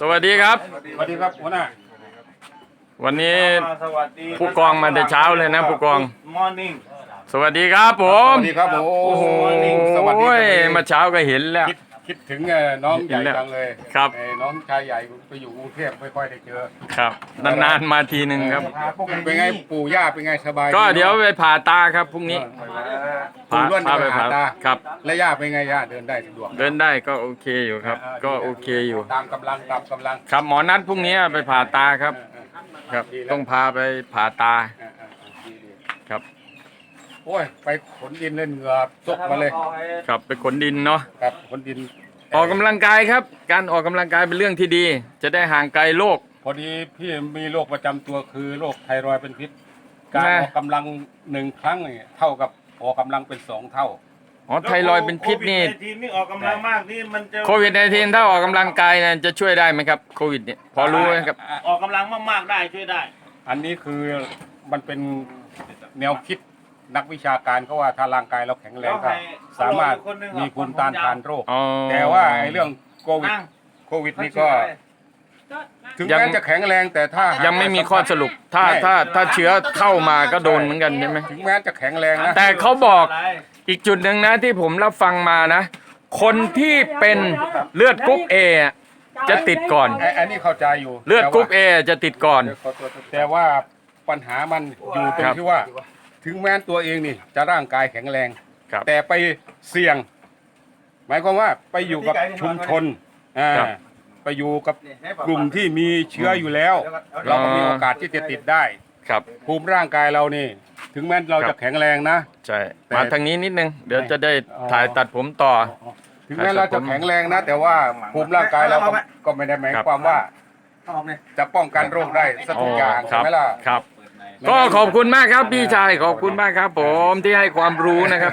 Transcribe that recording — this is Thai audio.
สวัสดีครับ สวัสดีครับหัวหน้าวันนี้สวัสดีผู้กองมาแต่เช้าเลยนะผู้กอง มอร์นิ่งสวัสดีครับผม สวัสดีครับผมโอ้โหสวัสดีครับมาเช้าก็เห็นแล้ว คิดคิดถึงเอ่อน้องใหญ่เห็นแล้วจังเลยครับไอ้น้องชายใหญ่ไปอยู่กรุงเทพไม่ค่อยได้เจอครับนานๆมาทีหนึ่งครับเป็นไงปู่ย่าเป็นไงสบาย ก็เดี๋ยวไปผ่าตาครับพรุ่งนี้ ปู่ล้วนพาไปไปหาผ่าตาครับ และย่าเป็นไงย่าเดินได้สะดวกเดินได้ก็โอเคอยู่ครับ ก็โอเคอยู่ ตามกำลังตามกำลังครับหมอนัดพรุ่งนี้ไปผ่าตาครับเออเออครับดีแล้วต้องพาไปผ่าตาเออเออดีดีครับ โอ้ย ไปขนดินเล่นเหงื่อซกมาเลย ครับไปขนดินเนาะครับขนดิน ออกกำลังกายครับ การออกกำลังกายเป็นเรื่องที่ดี จะได้ห่างไกลโรคพอดีพี่มีโรคประจำตัวคือโรคไทรอยด์เป็นพิษ การแม่ออกกำลังหนึ่งครั้งเนี่ยเท่ากับ ออกกำลังเป็นสองเท่า อ๋อไทรอยด์เป็นพิษนี่ โควิด19นี่ออกกำลังมากนี่มันจะโควิดในทีถ้าออกกำลังกายเนี่ยจะช่วยได้ไหมครับโควิดเนี่ยพอรู้ไหมครับ ออกกำลังมากๆได้ช่วยได้ อันนี้คือมันเป็นแนวคิดนักวิชาการเขาว่าถ้าร่างกายเราแข็งแรงก็สามารถมีภูมิต้านทานโรค อ๋อแต่ว่าไอ้เรื่องโควิดนั่งโควิดนี่ก็ ถึงยัง แม้จะแข็งแรงแต่ถ้าหายังไม่มีข้อสรุป ถ้าถ้าถ้าเชื้อเข้ามาก็โดนเหมือนกันใช่ไหม ถึงแม้จะแข็งแรงนะ แต่เขาบอกอีกจุดหนึ่งนะที่ผมรับฟังมานะ คนที่เป็นเลือดกรุ๊ปเอะจะติดก่อน ไอ้อันนี้เข้าใจอยู่เลือดกรุ๊ปเอจะติดก่อน แต่ว่าปัญหามันอยู่ตรครังบที่ว่า ถึงแม้ตัวเองนี่จะร่างกายแข็งแรง ครับแต่ไปเสี่ยง หมายความว่าไปอยู่กับชุมชนอ่าครับ ไปอยู่กับกลุ่มที่มีเชื้ออยู่แล้ว เราก็มีโอกาสที่จะติดได้ ครับ ภูมิร่างกายเรานี่ ถึงแม้เราครัจะบแข็งแรงนะ ใช่แต่มาทางนี้นิดนึง เดี๋ยวจะได้อ๋อถ่ายตัดผมต่อ ถึงแม้เราจะแข็งแรงนะ แต่ว่าภูมิร่างกายเราก็ก็ไม่ได้หมายความว่าจะป้องกันโรคได้สักทุกอย่างคใช่รับไหมล่ะครับ ก็ขอบคุณมากครับพี่ชายขอบคุณมากครับ ผมที่ให้ความรู้นะครับ